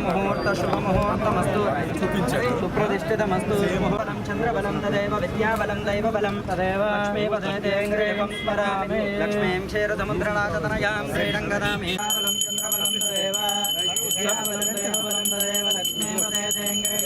ముహూర్త శుభముహూర్తమస్తు సుప్రతిష్ఠితమస్తు. ముహూర్తం చంద్రబలం తదేవ విద్యాబలం దైవబలం తదేవ లక్ష్మీపదేంగ్రేవం స్మరామి. లక్ష్మీం క్షీరసముద్రనాథతనయాం శ్రీరంగదామి. బలం చంద్రబలం తదేవ. విద్యాబలం తదేవ. స్మరామి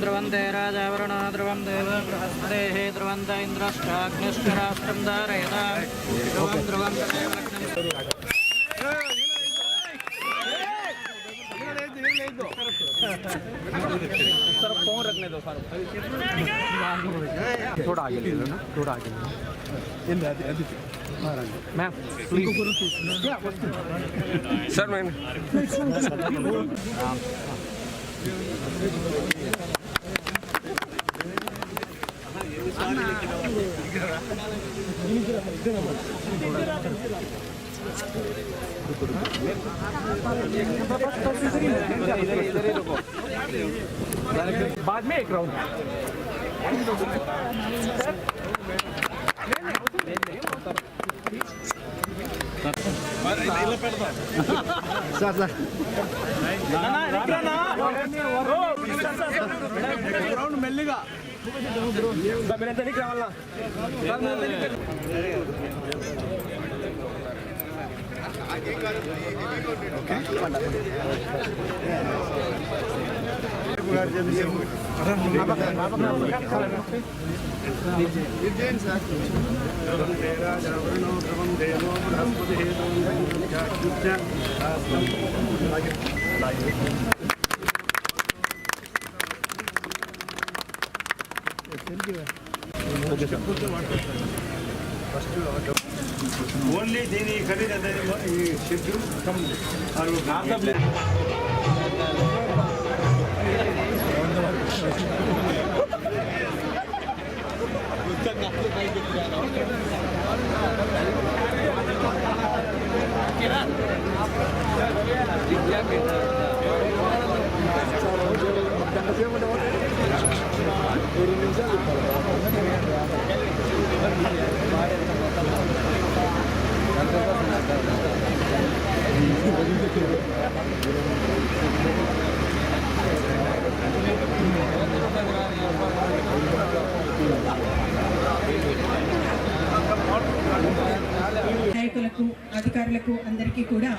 ध्रुवन्दराजावरुणा राजा देवदेः ध्रुवन्त इन्द्रष्टाग्निश्च राष्ट्रं धारयता थोड़ा आगे ले लो ना थोड़ा आगे मैम सर मैंने बाद में एक राउंड సార్ సార్ మెల్లిగా రావాలా ఓన్లీ దీని ఖరీదు ఎంత ఈ షెడ్యూల్ కమ్ నాయకులకు అధికారులకు అందరికీ కూడా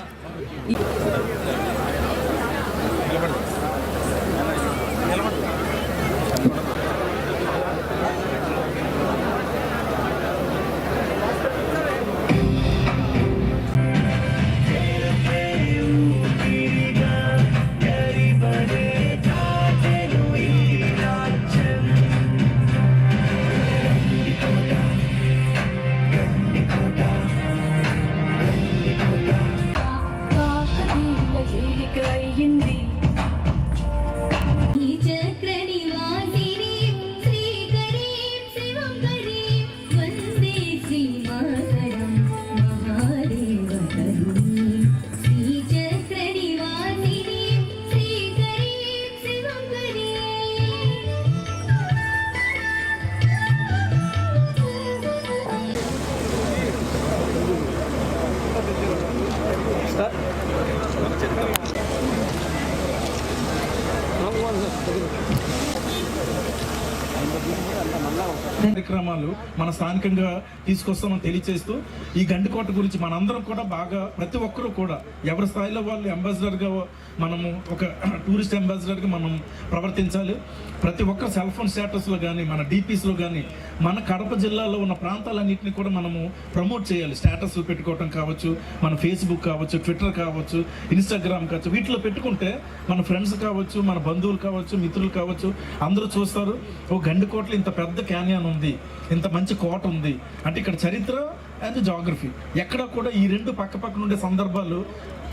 できました。కార్యక్రమాలు మన స్థానికంగా తీసుకొస్తామని తెలియజేస్తూ ఈ గండికోట గురించి మనందరం కూడా బాగా ప్రతి ఒక్కరూ కూడా ఎవరి స్థాయిలో వాళ్ళు అంబాసిడర్గా మనము ఒక టూరిస్ట్ అంబాసిడర్గా మనం ప్రవర్తించాలి. ప్రతి ఒక్క సెల్ ఫోన్ స్టేటస్లో కానీ మన డీపీస్లో కానీ మన కడప జిల్లాలో ఉన్న ప్రాంతాలన్నింటినీ కూడా మనము ప్రమోట్ చేయాలి. స్టేటస్లు పెట్టుకోవటం కావచ్చు మన ఫేస్బుక్ కావచ్చు ట్విట్టర్ కావచ్చు ఇన్స్టాగ్రామ్ కావచ్చు వీటిలో పెట్టుకుంటే మన ఫ్రెండ్స్ కావచ్చు మన బంధువులు కావచ్చు మిత్రులు కావచ్చు అందరూ చూస్తారు. ఓ గండికోటలో ఇంత పెద్ద క్యాన్యాన్ ఉంది. ఇంత మంచి కోట ఉంది. అంటే ఇక్కడ చరిత్ర అండ్ జాగ్రఫీ ఎక్కడ కూడా ఈ రెండు పక్క పక్కన ఉండే సందర్భాలు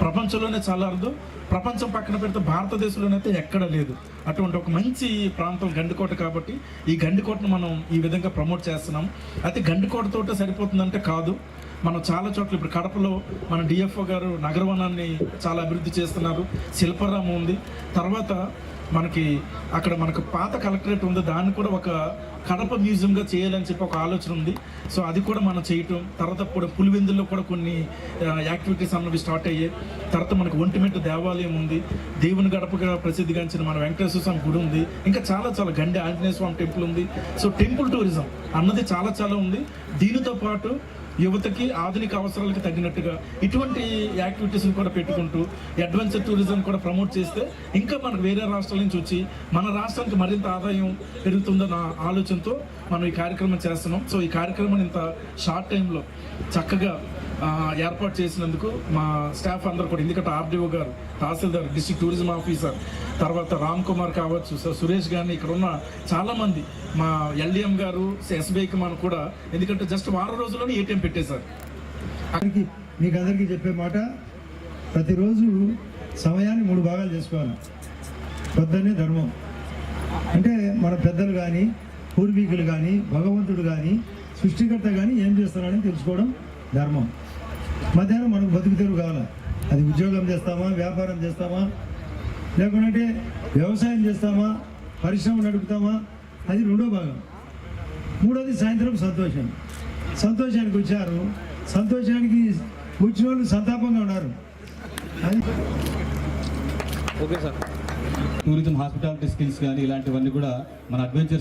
ప్రపంచంలోనే చాలా అరుదు. ప్రపంచం పక్కన పెడితే భారతదేశంలోనైతే ఎక్కడ లేదు. అటువంటి ఒక మంచి ప్రాంతం గండికోట కాబట్టి ఈ గండికోటను మనం ఈ విధంగా ప్రమోట్ చేస్తున్నాం. అయితే గండికోటతోటే సరిపోతుందంటే కాదు. మనం చాలా చోట్ల ఇప్పుడు కడపలో మన డిఎఫ్ఓ గారు నగరవనాన్ని చాలా అభివృద్ధి చేస్తున్నారు. శిల్పరామం ఉంది. తర్వాత మనకి అక్కడ మనకు పాత కలెక్టరేట్ ఉంది. దాన్ని కూడా ఒక కడప మ్యూజియంగా చేయాలని చెప్పి ఒక ఆలోచన ఉంది. సో అది కూడా మనం చేయటం. తర్వాత ఇప్పుడు పులివెందుల్లో కూడా కొన్ని యాక్టివిటీస్ అన్నవి స్టార్ట్ అయ్యాయి. తర్వాత మనకు ఒంటిమెట్టు దేవాలయం ఉంది. దేవుని గడపగా ప్రసిద్ధిగాంచిన మన వెంకటేశ్వర స్వామి గుడి ఉంది. ఇంకా చాలా చాలా గండి ఆంజనేయ స్వామి టెంపుల్ ఉంది. సో టెంపుల్ టూరిజం అన్నది చాలా చాలా ఉంది. దీనితో పాటు యువతకి ఆధునిక అవసరాలకు తగినట్టుగా ఇటువంటి యాక్టివిటీస్ని కూడా పెట్టుకుంటూ అడ్వెంచర్ టూరిజం కూడా ప్రమోట్ చేస్తే ఇంకా మనకు వేరే రాష్ట్రాల నుంచి వచ్చి మన రాష్ట్రానికి మరింత ఆదాయం పెరుగుతుందన్న ఆలోచనతో మనం ఈ కార్యక్రమం చేస్తున్నాం. సో ఈ కార్యక్రమం ఇంత షార్ట్ టైంలో చక్కగా ఏర్పాటు చేసినందుకు మా స్టాఫ్ అందరూ కూడా ఎందుకంటే ఆర్డీఓ గారు తహసీల్దార్ డిస్ట్రిక్ట్ టూరిజం ఆఫీసర్ తర్వాత రామ్ కుమార్ కావచ్చు సార్ సురేష్ గారిని ఇక్కడ ఉన్న చాలామంది మా ఎల్డిఎం గారు ఎస్బీఐకి మనం కూడా ఎందుకంటే జస్ట్ వారం రోజుల్లోనే ఏటీఎం పెట్టేశారు. అందరికీ మీకు అందరికీ చెప్పే మాట ప్రతిరోజు సమయాన్ని మూడు భాగాలు చేసుకోవాలి. పొద్దున్నే ధర్మం. అంటే మన పెద్దలు కానీ పూర్వీకులు కానీ భగవంతుడు కానీ సృష్టికర్త కానీ ఏం చేస్తున్నారని తెలుసుకోవడం ధర్మం. మధ్యాహ్నం మనకు బతుకు తెరువు కావాలి? అది ఉద్యోగం చేస్తామా? వ్యాపారం చేస్తామా? లేకుంటే వ్యవసాయం చేస్తామా? పరిశ్రమ నడుపుతామా? అది రెండో భాగం. మూడోది సాయంత్రం సంతోషం. సంతోషానికి వచ్చారు. సంతోషానికి వచ్చిన వాళ్ళు సంతాపంగా ఉన్నారు. అది okay sir. Tourism hospitality skills కానీ ఇలాంటివన్నీ కూడా మన అడ్వెంచర్